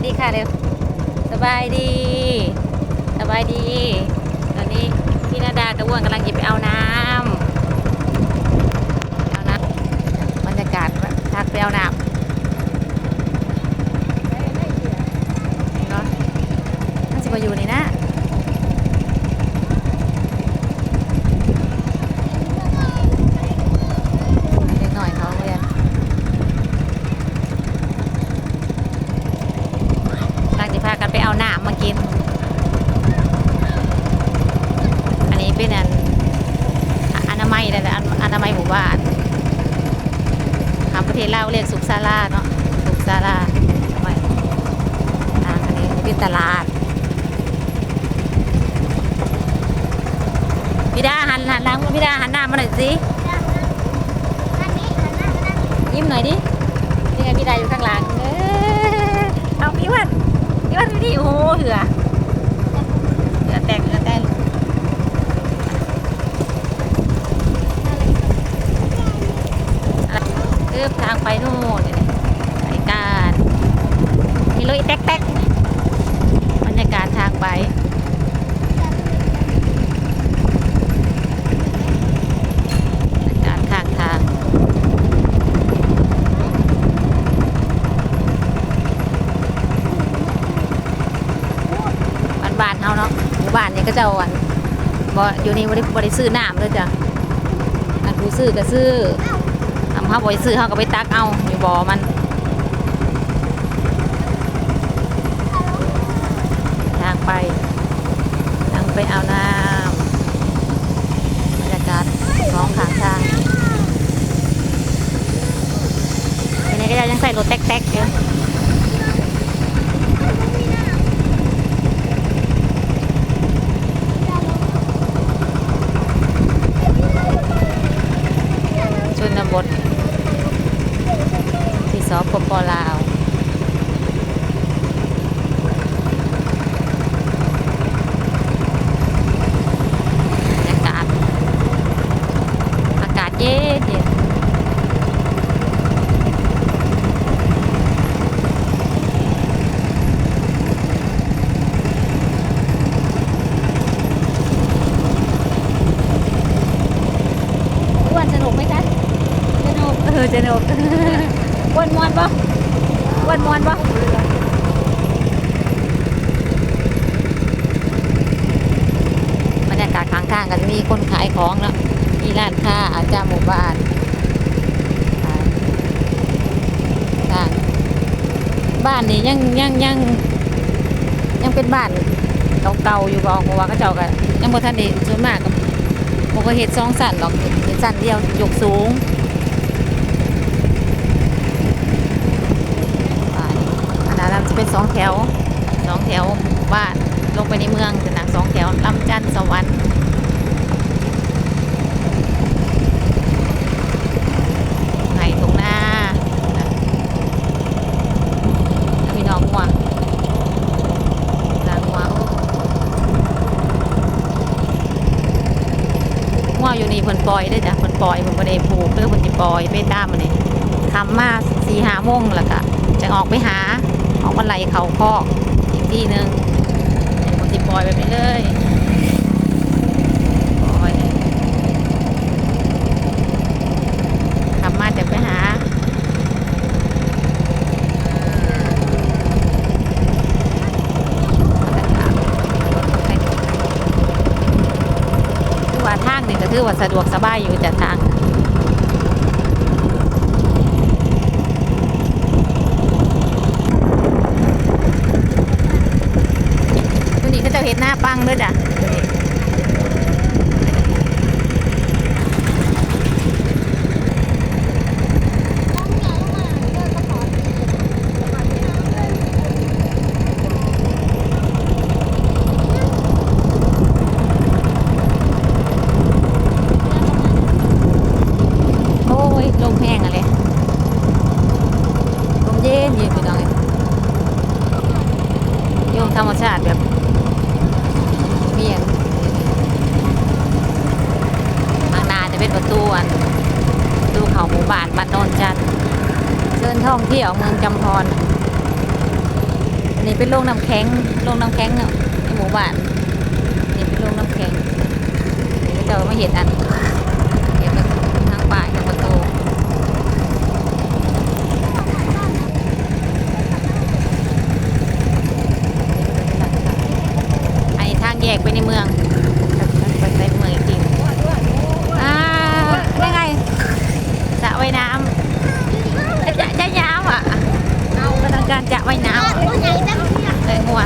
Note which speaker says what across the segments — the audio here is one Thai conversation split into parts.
Speaker 1: วัสดีค่ะเร็วสบายดี สบายดี ตอนนี้พี่นาดากระวนกำลังหยิบไปเอาน้ำเอาน้ำบรรยากาศทักไปเอาน้ำเนาะน่าจะมาอยู่นี่นะเด็กหน่อยเขาเรียน กำลังจะพากันไปเอาน้ำมากิน อันนี้เป็นอันอนามัยเลยแหละอันอนามัยหมู่บ้านทางประเทศ ลาวเรียกสุขศาลาเนาะสุขศาลาทำไมทางอันนี้เป็นตลาดพี่ดาหันหันหลังพี่ดาหันหน้ามาหน่อยสิยิ้มหน่อยดินี่ไงพี่ดาอยู่ข้างหลังเออเอาพี่วันพี่วันนี่โอ้โหเหือเหือแตกเหือแตกเลื อบทางไปนู่นนี่ไปการนี่เลยแต๊กแต๊กบรรยากาศทางไปบรรยากาศข้างทางบานๆเฮาเนาะหมู่บ้านเนี่ยก็จะเอาอันบ่อยู่นี่บ่ได้บ่ได้ซื้อน้ำเลยจ้ะอันผู้ซื้อก็ซื้อ เขาบ่ไปซื้อเขาก็ไปตักเอาอยู่บ่อมันทางไปทางไปเอาน้ำบรรยากาศท้องข้างทางอันนี้ก็ยังใส่รถแต๊กๆอยู่ ชนบทที่ส ปปลาวบรรยากาศ อากาศเย็นเย็นอ้วนสนุกไหมจ๊ะสนุก เออสนุก วนมวนปะวนมวนปะบรรยากาศข้างทางก็จะมีคนขายของเนาะมีร้านค้าอาจารย์หมู่บ้านขายทางบ้านนี่ยังยังยังยังเป็นบ้านเก่าๆอยู่บอกเพราะว่าเขาเจ้าก็ยังบ่ทันได้ส่วนมากก็บ่ก็เฮ็ดสองสั้นหรอกเฮ็ดสั้นเดียวยกสูง อันนั้น จะเป็นสองแถวสองแถวบ้านลงไปในเมืองจะหนักสองแถวลำจันสวรรค์ไห่ตรงหน้าแล้วมีน้องงัวนางงัวงัวอยู่นี่เพิ่นปล่อยเด้จ้ะเพิ่นปล่อยเพิ่นบ่ได้ผูกเด้อเพิ่นสิปล่อยไปตามมันนี่ทำมาสี่หาโมงแล้วก็จะออกไปหา ออกมาไหลเขาคอกอีกที่หนึ่งเดี๋ยวผมจะปล่อยไปเรื่อยปล่อยทำมาจะไปหาคือว่าทางนี่ก็คือว่าสะดวกสบายอยู่จากทาง ตัวนี้ก็จะ เห็นหน้าปังด้วยจ้ะโอ้ยลมแห้งอะไรลมเย็นเย็นไปหน่อยโยงธรรมชาติแบบ เมียนทางหนาจะเป็นประตูอันประตูเขาหมู่ บาทบ้านโนนจันเชิญท่องเที่ยวเมืองจำพรอันนี้เป็นโรงน้ำแข็งโรงน้ำแข็งเนาะในหมู่บ้านนี่เป็นโรงน้ำแข็งนี่ก็จะมาเห็นอันเห็นทางป่าทางประตูอันนี้ทางแยกไปในเมืองไปในเมืองจริงๆอ่าได้ไงสระว่ายน้ำจะจะยาวอะเอากำลังการจะว่ายน้ำ
Speaker 2: ตัวใหญ่จังเลยอะ
Speaker 1: เลยหัว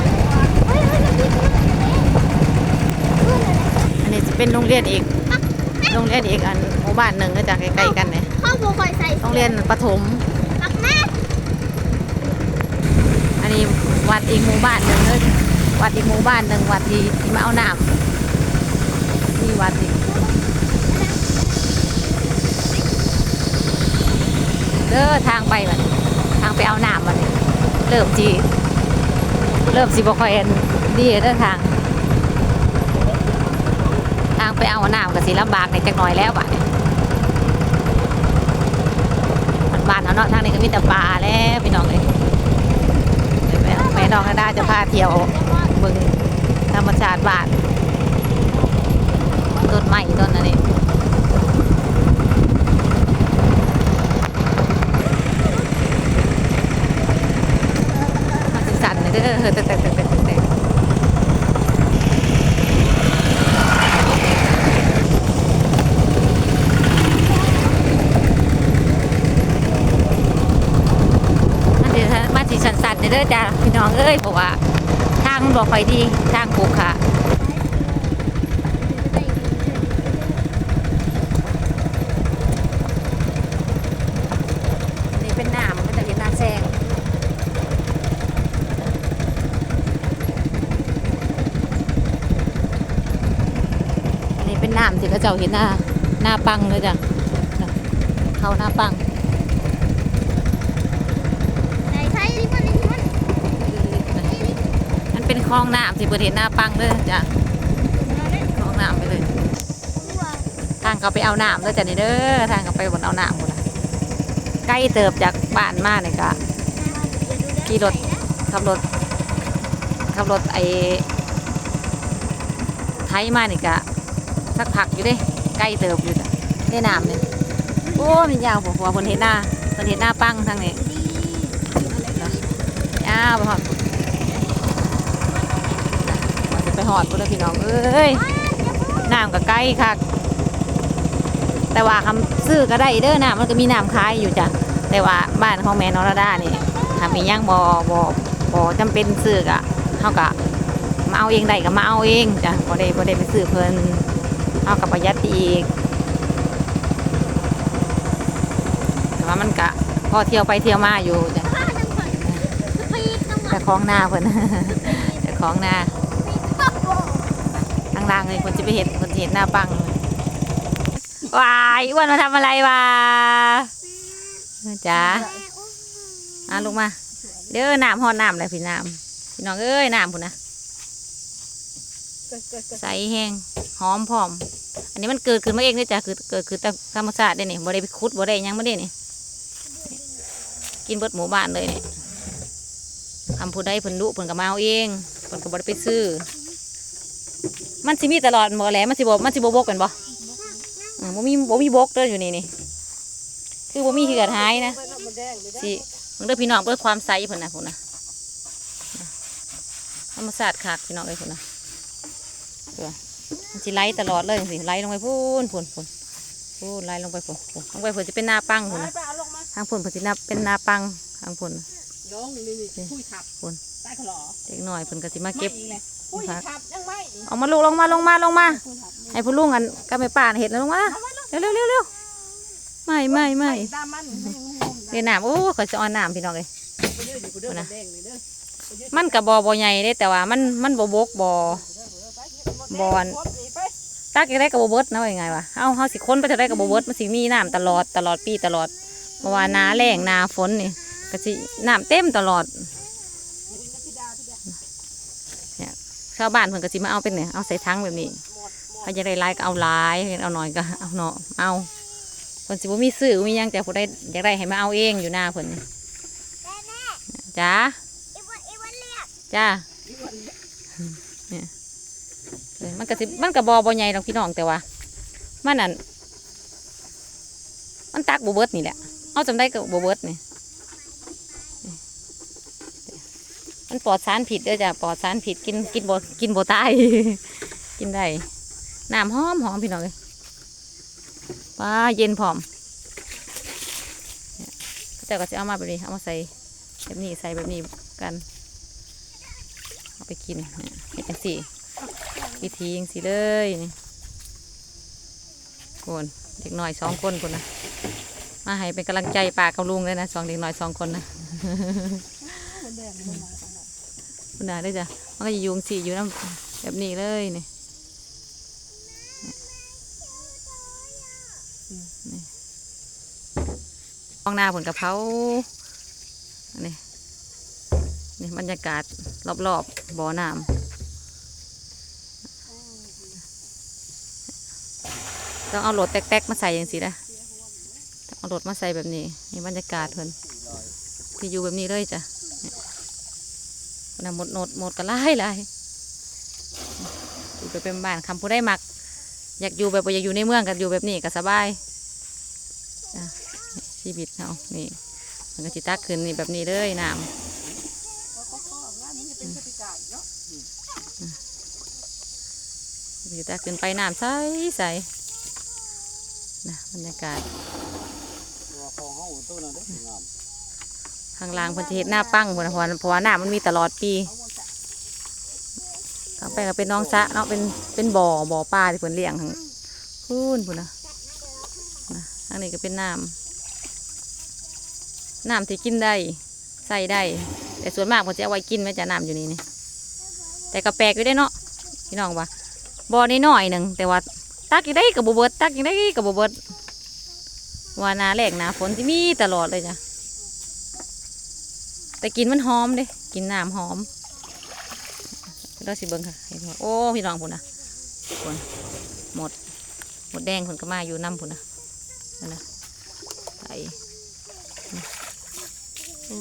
Speaker 2: เฮ้ยเฮ้ยเฮ้ยเฮ้ย
Speaker 1: อันนี้จะเป็นโรงเรียนอีก โรงเรียนอีกอันหมู่บ้านหนึ่งก็จะใกล้ๆกันเนี่ย
Speaker 2: พ่อบัวคอยใส่
Speaker 1: โรงเรียนประถม
Speaker 2: ปักแม่
Speaker 1: อันนี้วัดอีกหมู่บ้านหนึ่งเลยวัดอีกหมู่บ้านหนึ่งวัดที่ที่มาเอาน้ำที่วัดอีกเด้อทางไปบัดนี้ทางไปเอาน้ำบัดนี้เริ่มจีเริ่มสิบ่ค่อยอันดีเด้อทาง ทางไปเอาน้ำก็สิลำบากในจักหน่อยแล้วบัดนี้มันบ้านเขาเนาะทางนี้ก็มีแต่ป่าแล้วพี่น้องเลยแม่น้องนาดาจะพาเที่ยวเบึงธรรมชาติบ้านต้นไม้ต้นอันนี้มันสิสั่นเลยเด้อแต่แต่แต่แต่แต่ มันสิมันสิสันๆ เด้อจ้าพี่น้องเอ้ยเพราะว่าทางบอกไปดีทางปูกค่ะนี่เป็นน้ำมันก็จะเป็นน้ำแซงนี่เป็นน้ำที่เขาเจ้าเห็นหน้าหน้าปังเลยจ้ะเข้าหน้าปัง
Speaker 2: ใส่ใส่ลิมันลิมัน
Speaker 1: มันเป็นคลองน้ำสิเปิดเห็นหน้าปังเลยจ้ะคลองน้ำไปเลย ทางเขาไปเอาน้ำเลยจ้ะนี่เด้อทางเขาไปบนเอาน้ำหมดละใกล้เติบจากบ้านมาเนี่ยกะขี่รถขับรถขับรถไอ้ไทยมาเนี่ยกะสักพักอยู่เด้ใกล้เติบอยู่จ้ะได้น้ำเนี่ยโอ้มันยาวกว่าคนเห็นหน้าคนเห็นหน้าปังทางนี้ยาวไปหอดจะไป หอดพุ่นเลยพี่น้องเอ้ยน้ำก็ใกล้ค่ะแต่ว่าคำซื้อก็ได้เด้อน้ำมันก็มีน้ำขายอยู่จ้ะแต่ว่าบ้านของแม่นอรดานี่ทำมีหยังบอบอบอจำเป็นซื้อกะเขากะมาเอาเองได้ก็มาเอาเองจ้ะบ่ได้บ่ได้ไปซื้อเพิ่นเอากับประหยัดอีกแต่ว่ามันกะพอเที่ยวไปเที่ยวมาอยู่จ้ะ
Speaker 2: ผ้าจังคนสปีดจังหวะ
Speaker 1: แต่ของหน้าเพิ่นแต่ของหน้า
Speaker 2: โอ้โห
Speaker 1: ทางเลยคนจะไปเห็นคนเห็นหน้าปังวายอ้วนมาทำอะไรวะจ้าอะลงมาเด้อน้ำหอดน้ำเลยพี่น้ำพี่น้องเอ้ยน้ำพุ่นนะใสแห้งหอมพร้อม อันนี้มันเกิดขึ้นมาเองเลยจ้ะคือเกิดขึ้นตามธรรมชาติได้นี่บ่ได้ไปขุดบ่ได้ยังบ่ได้นี่กินเบิดหมู่บ้านเลยนี่คำพูดได้เพิ่นดุเพิ่นก็มาเอาเองเพิ่นก็บ่ได้ไปซื้อ มันสิมีตลอดบ่แหล้วมันสิบ่มันสิบ่บกกันบ่อืมบ่มีบ่มีบกเด้ออยู่นี่นี่คือบ่มีเหือดหายนะสิมึงเด้อพี่น้องเพื่อความใสเพุ่นนะพุ่นนะธรรมศาสตร์คักพี่น้องเลยพุ่นนะเพื่อมันสิไหลตลอดเลยสิไหลลงไปพุ่นพุ่นพุ่นพุ่นไหลลงไปพุ่นพุ่นลงไปพุ่นจะเป็นหน้าปังพุ่นนะทางพุ่นพุ่นสิหน้าเป็นหน้าปังทางพุ่นน่ะ
Speaker 3: ลงนี่นี่คุยขับ
Speaker 1: พุ่น
Speaker 3: ใต้ขลอ
Speaker 1: เด็กหน่อยพุ่นก็สิมาเก็บ
Speaker 3: ไม่อีเลยคุยขับยังไม่อีก
Speaker 1: เอามาลูกลงมาลงมาลงมา
Speaker 3: คุยขับ
Speaker 1: ให้พุ่นลุงกันก็ไม่ป่านเห็ดแล้วลงมาเร็วเร็วเร็วเร็วไม่ไม่ไม่
Speaker 3: ตามมันให้ยังงง
Speaker 1: เรียนน้ำโอ้ขอยจะเอ่อนน้ำพี่น้องเลย
Speaker 3: ไปเยอะอยู่กูเด้อแดงเลยเด้อ
Speaker 1: มันกับบอบอใหญ่เด้แต่ว่ามันมันบบบกบอ บอนตักยังได้กับบเบิดนะว่ายังไงวะเอาเฮาสิค้นไปเท่าได้กับบเบิดมันสิมีน้ำตลอดตลอดปีตลอดเมื่อวานนาแรงนาฝนนี่ ก็สิน้ำเต็มตลอดเนี่ยชาวบ้านเพิ่นก็สิมาเอาเป็นเนี่ยเอาใส่ถังแบบนี้เขาจะได้ลายก็เอาลายเอาหน่อยก็เอาเนาะเอาเพิ่นสิบ่มีซื้อมียังแต่ผู้ใดอยากได้ให้มาเอาเองอยู่หน้าเพิ่นจ้าจ้าเนี่ยมันก็สิมันก็บอบอใหญ่ดอกพี่น้องแต่ว่ามันนั่นมันตักบเบิดนี่แหละเอาจำได้กับบเบิดนี่นี่ มันปลอดสารผิดเด้อจ้ะปลอดสารผิดกินกินบ่กินบ่ตายกินได้น้ำหอมหอมพี่น้องเลยปลาเย็นพร้อมเนี่ยเขาเจ้าก็จะเอามาแบบนี้เอามาใส่แบบนี้ใส่แบบนี้กัน เอาไปกินเนี่ยเห็ดจังสี่วิธีจังสี่เลยนี่คนเด็กน้อยสองคนคนนะมาให้เป็นกำลังใจป้ากับลุงเลยนะสองเด็กน้อยสองคนนะ
Speaker 3: คนแดงมันมาขนาด
Speaker 1: คุณนาได้จ้ะมันก็จะยุงสีอยู่น้ำแบบนี้เลยนี่นี่ห้องหน้าผลกะเพราอันนี้นี่บรรยากาศรอบๆบบ่อน้ำต้องเอาโหลดแตกๆมาใส่อย่างสินะต้องเอาโหลดมาใส่แบบนี้นี่บรรยากาศเพิ่นที่อยู่แบบนี้เลยจ้ะ นะหมดโนดหมดกันไล่ไล่อยู่ไปเป็นบ้านคำผู้ได้มัก อยากอยู่แบบบ่อยากอยู่ในเมืองกันอยู่แบบนี้ก็สบายชีวิตเรานี่มันก็จิตักขึ้นนี่แบบนี้เลยน้ำจิตักขึ้นไปน้ำใสใสนะบรรยากาศ
Speaker 2: ตัวของเฮาตัวนั้นเด้องาม
Speaker 1: ข้างล่างเพิ่นจะเห็ดหน้าปั้งพุ่นเพราะว่าเพราะว่าน้ำมันมีตลอดปีข้างไปก็เป็นน้องสะเนาะเป็นเป็นบ่อบ่อปลาที่เพิ่นเลี้ยงทั้งพูนพุ่นนะนะทางนี้ก็เป็นน้ำน้ำที่กินได้ใส่ได้ แต่ส่วนมากเพิ่นจะเอาไว้กินไว้จะน้ำอยู่นี่นี่แต่ก็แปลกอยู่ได้เนาะพี่น้องว่าบ่อนี้น้อยหนึ่งแต่ว่าตักยังได้กับบ่เบิดตักยังได้กับบ่เบิดว่านาแรกนาฝนที่มีตลอดเลยจ้ะ แต่กินมันหอมเด้กินน้ำหอมเราสิเบิ้งค่ะเห็นโอ้พี่น้องพุ่นนะพุ่นหมด หมดแดงพุ่นก็มาอยู่น้ำพุ่นนะนั่นนะใส่โอ้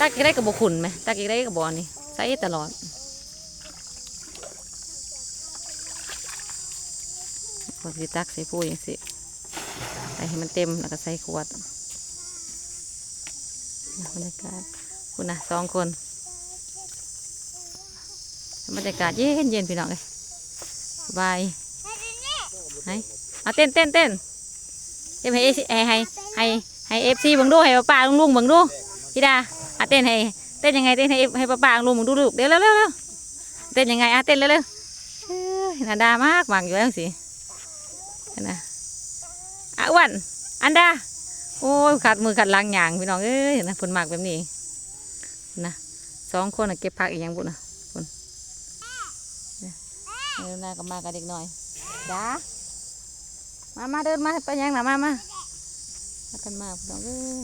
Speaker 1: ตักอีกได้กับบขุนไหมตักอีกได้กับบอนี่ใส่ตลอดพอสิตักใส่ปูอย่างสิใส่ให้มันเต็มแล้วก็ใส่ขวด บรรยากาศคุณนะสองคนบรรยากาศเย็นเย็นพี่น้องเลยบายให้เอาเต้นเต้นเต้นเต้นให้ให้ให้ให้เอฟซีบังดูให้ป้าป้าลุงลุงบังดูพี่ดาอะเต้นให้เต้นยังไงเต้นให้ให้ป้าป้าลุงลุงบังดูลูกเดี๋ยวเร็วเร็วเร็วเต้นยังไงอะเต้นเร็วเร็วนาดามากมากอยู่แล้วสินะอะอ้วนอันดา โอ้ยขัดมือขัดหลังหยางพี่น้องเอ้ยนะผลหมากแบบนี้นะสองคนน่ะเก็บผักอีกอย่างบุญนะบุญเนี่ยเดินหน้ากับมากับเด็กหน่อยจ้ามามาเดินมาไปยังหนะมามามากันมาพี่น้องเอ้ย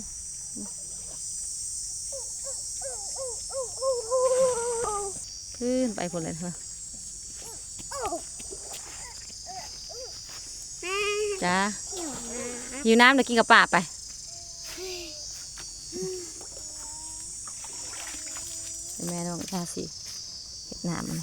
Speaker 1: ขึ้นไปพุ่นเลยเถอะจ้าหิวน้ำเดี๋ยวกินกับป้าไปเดี๋ยว แม่น้องชาสิเห็ดหนามมัน